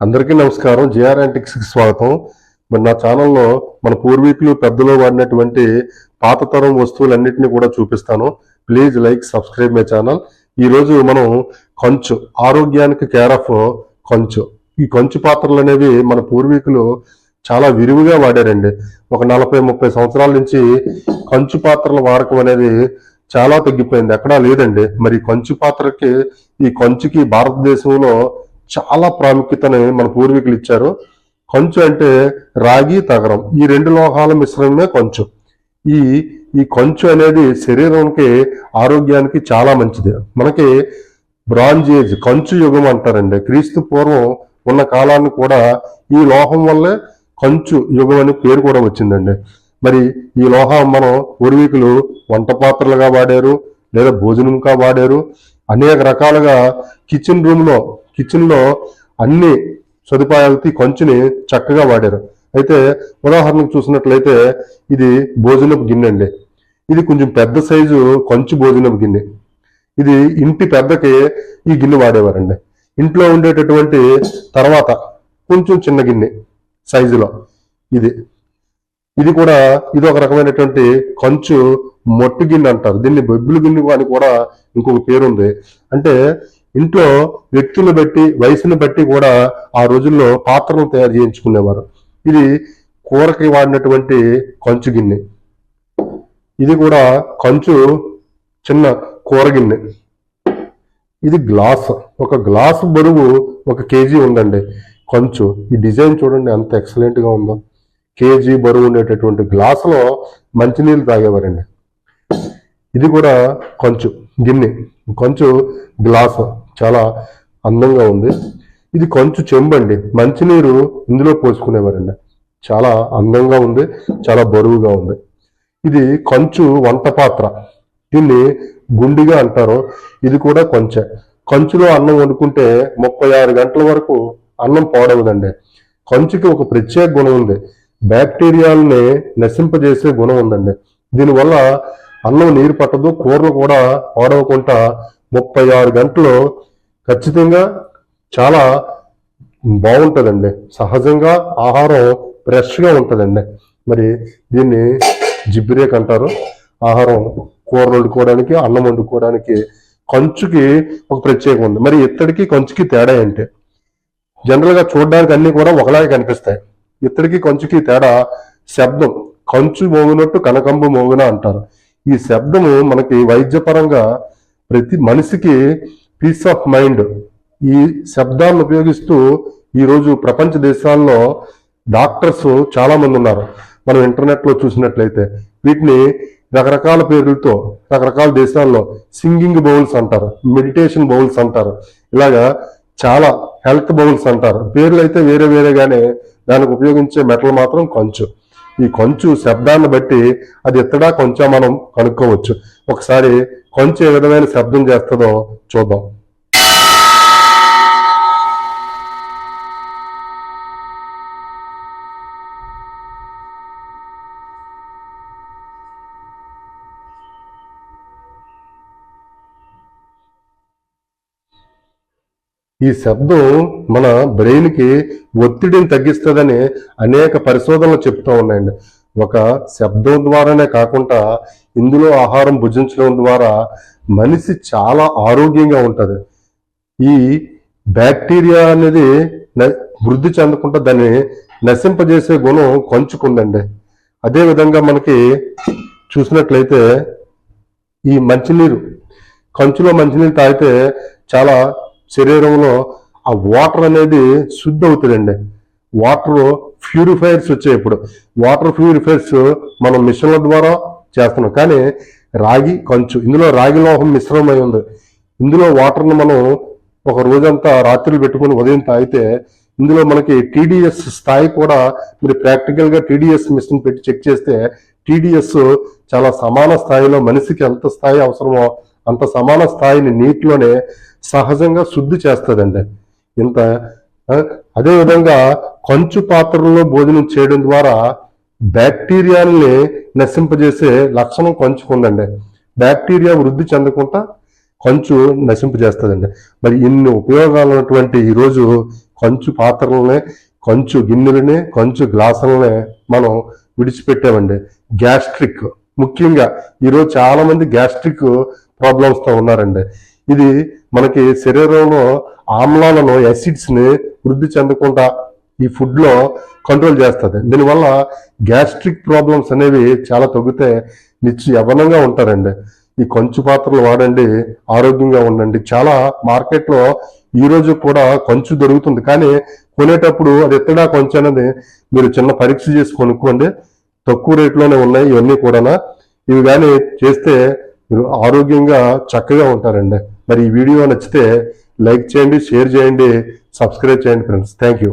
అందరికీ నమస్కారం. జిఆర్ యాంటిక్స్కి స్వాగతం. మరి నా ఛానల్లో మన పూర్వీకులు పెద్దలు వాడినటువంటి పాత తరం వస్తువులన్నింటినీ కూడా చూపిస్తాను. Please like subscribe my channel. ఈ రోజు మనం కంచు ఆరోగ్యానికి కేర్ ఆఫ్ కంచు. ఈ కంచు పాత్రలు అనేవి మన పూర్వీకులు చాలా విరివిగా వాడారండి. ఒక నలభై ముప్పై సంవత్సరాల నుంచి కంచు పాత్రల వాడకం అనేది చాలా తగ్గిపోయింది. ఎక్కడా లేదండి. మరి కంచు పాత్రకి ఈ కంచుకి భారతదేశంలో చాలా ప్రాముఖ్యతని మన పూర్వీకులు ఇచ్చారు. కంచు అంటే రాగి తగరం. ఈ రెండు లోహాల మిశ్రమమే కొంచెం. ఈ ఈ కొంచెం అనేది శరీరానికి ఆరోగ్యానికి చాలా మంచిది. మనకి బ్రాంజ్ ఏజ్ కంచు యుగం అంటారండి. క్రీస్తు పూర్వం ఉన్న కాలాన్ని కూడా ఈ లోహం వల్లే కంచు యుగం అని పేరు కూడా వచ్చిందండి. మరి ఈ లోహం మనం పూర్వీకులు వంట పాత్రలుగా వాడారు లేదా భోజనంగా వాడారు. అనేక రకాలుగా కిచెన్ రూమ్లో కిచెన్లో కిచెన్లో అన్ని సదుపాయాలకి కంచుని చక్కగా వాడారు. అయితే ఉదాహరణకు చూసినట్లయితే ఇది భోజనపు గిన్నె అండి. ఇది కొంచెం పెద్ద సైజు కొంచెం భోజనపు గిన్నె. ఇది ఇంటి పెద్దకి ఈ గిన్నె వాడేవారండి. ఇంట్లో ఉండేటటువంటి తర్వాత కొంచెం చిన్న గిన్నె సైజులో ఇది. ఇది కూడా ఇది ఒక రకమైనటువంటి కంచు మొట్టు గిన్నె అంటారు. దీన్ని బొబ్బులు గిన్నె అని కూడా ఇంకొక పేరు ఉంది అంటే ఇంట్లో వ్యక్తులను బట్టి వయసును బట్టి కూడా ఆ రోజుల్లో పాత్రలు తయారు చేయించుకునేవారు. ఇది కూరకి వాడినటువంటి కంచు గిన్నె. ఇది కూడా కంచు చిన్న కూర గిన్నె. ఇది గ్లాస్. ఒక గ్లాస్ బరువు ఒక కేజీ ఉందండి. కొంచెం. ఈ డిజైన్ చూడండి అంత ఎక్సలెంట్గా ఉందో. కేజీ బరువు ఉండేటటువంటి గ్లాసులో మంచినీళ్ళు తాగేవారండి. ఇది కూడా కొంచెం గిన్నె. కొంచెం గ్లాసు. చాలా అందంగా ఉంది. ఇది కొంచెం చెంబండి. మంచినీరు ఇందులో పోసుకునేవారండి. చాలా అందంగా ఉంది. చాలా బరువుగా ఉంది. ఇది కంచు వంట పాత్ర. దీన్ని గుండిగా అంటారు. ఇది కూడా కొంచె. కంచులో అన్నం వండుకుంటే ముప్పై ఆరు గంటల వరకు అన్నం పాడవదండి. కంచుకి ఒక ప్రత్యేక గుణం ఉంది. బ్యాక్టీరియాలని నశింపజేసే గుణం ఉందండి. దీనివల్ల అన్నం నీరు పట్టదు కూరలు కూడా పాడవకుండా ముప్పై ఆరు గంటలు ఖచ్చితంగా చాలా బాగుంటుందండి. సహజంగా ఆహారం ఫ్రెష్గా ఉంటుందండి. మరి దీన్ని జిబ్బిరేక్ అంటారు. ఆహారం కూరలు వండుకోవడానికి అన్నం వండుకోవడానికి కంచుకి ఒక ప్రత్యేకం ఉంది. మరి ఇత్తడికి కంచుకి తేడా ఏంటి? జనరల్గా చూడడానికి అన్ని కూడా ఒకలాగే కనిపిస్తాయి. ఇత్తడికి కంచుకి తేడా శబ్దం. కంచు మోగినట్టు కనకంబు మోగిన అంటారు. ఈ శబ్దము మనకి వైద్యపరంగా ప్రతి మనిషికి పీస్ ఆఫ్ మైండ్ ఈ శబ్దాలను ఉపయోగిస్తూ ఈరోజు ప్రపంచ దేశాల్లో డాక్టర్స్ చాలామంది ఉన్నారు. మనం ఇంటర్నెట్లో చూసినట్లయితే వీటిని రకరకాల పేర్లతో రకరకాల దేశాల్లో సింగింగ్ బౌల్స్ అంటారు మెడిటేషన్ బౌల్స్ అంటారు ఇలాగా చాలా హెల్త్ బౌల్స్ అంటారు. పేర్లు అయితే వేరే వేరేగానే దానికి ఉపయోగించే మెటల్ మాత్రం కొంచెం. ఈ కొంచు శబ్దాన్ని బట్టి అది ఎత్తడా కొంచెం మనం కనుక్కోవచ్చు. ఒకసారి కొంచెం ఏ విధమైన శబ్దం చేస్తుందో చూద్దాం. ఈ శబ్దం మన బ్రెయిన్కి ఒత్తిడిని తగ్గిస్తుందని అనేక పరిశోధనలు చెప్తూ ఉన్నాయండి. ఒక శబ్దం ద్వారానే కాకుండా ఇందులో ఆహారం భుజించడం ద్వారా మనిషి చాలా ఆరోగ్యంగా ఉంటుంది. ఈ బ్యాక్టీరియా అనేది వృద్ధి చెందకుండా దాన్ని నశింపజేసే గుణం కొంచుకుందండి. అదేవిధంగా మనకి చూసినట్లయితే ఈ మంచినీరు కంచులో మంచినీరు తాగితే చాలా శరీరంలో ఆ వాటర్ అనేది శుద్ధి అవుతుందండి. వాటర్ ప్యూరిఫైర్స్ వచ్చాయి ఇప్పుడు. వాటర్ ప్యూరిఫైర్స్ మనం మిషన్ల ద్వారా చేస్తున్నాం. కానీ రాగి కంచు ఇందులో రాగి లోహం మిశ్రమై ఉంది. ఇందులో వాటర్ని మనం ఒక రోజంతా రాత్రులు పెట్టుకొని ఉదయం తాగితే ఇందులో మనకి టీడీఎస్ స్థాయి కూడా మీరు ప్రాక్టికల్గా టీడీఎస్ మిషన్ పెట్టి చెక్ చేస్తే టీడీఎస్ చాలా సమాన స్థాయిలో మనిషికి ఎంత స్థాయి అవసరమో అంత సమాన స్థాయిని నీటిలోనే సహజంగా శుద్ధి చేస్తుందండి ఇంత అదేవిధంగా కంచు పాత్రలో భోజనం చేయడం ద్వారా బ్యాక్టీరియాల్ని నశింపజేసే లక్షణం కంచుకుందండి బ్యాక్టీరియా వృద్ధి చెందకుండా కంచు నశింపజేస్తుందండి మరి ఇన్ని ఉపయోగాలు ఉన్నటువంటి ఈరోజు కంచు పాత్రలనే కంచు గిన్నెలని కంచు గ్లాసులనే మనం విడిచిపెట్టామండి. గ్యాస్ట్రిక్ ముఖ్యంగా ఈరోజు చాలామంది గ్యాస్ట్రిక్ ప్రాబ్లమ్స్తో ఉన్నారండి. ఇది మనకి శరీరంలో ఆమ్లాలను యాసిడ్స్ని వృద్ధి చెందకుండా ఈ ఫుడ్లో కంట్రోల్ చేస్తుంది. దీనివల్ల గ్యాస్ట్రిక్ ప్రాబ్లమ్స్ అనేవి చాలా తగ్గితే నిత్య యవ్వనంగా ఉంటారండి. ఈ కంచు పాత్రలు వాడండి ఆరోగ్యంగా ఉండండి. చాలా మార్కెట్లో ఈ రోజు కూడా కంచు దొరుకుతుంది. కానీ కొనేటప్పుడు అది ఎత్తడా కొంచెం అనేది మీరు చిన్న పరీక్ష చేసి కొనుక్కోండి. తక్కువ రేట్లోనే ఉన్నాయి ఇవన్నీ కూడా ఇవి కానీ చేస్తే మీరు ఆరోగ్యంగా చక్కగా ఉంటారండి. మరి ఈ వీడియో నచ్చితే లైక్ చేయండి షేర్ చేయండి సబ్స్క్రైబ్ చేయండి ఫ్రెండ్స్ థ్యాంక్ యూ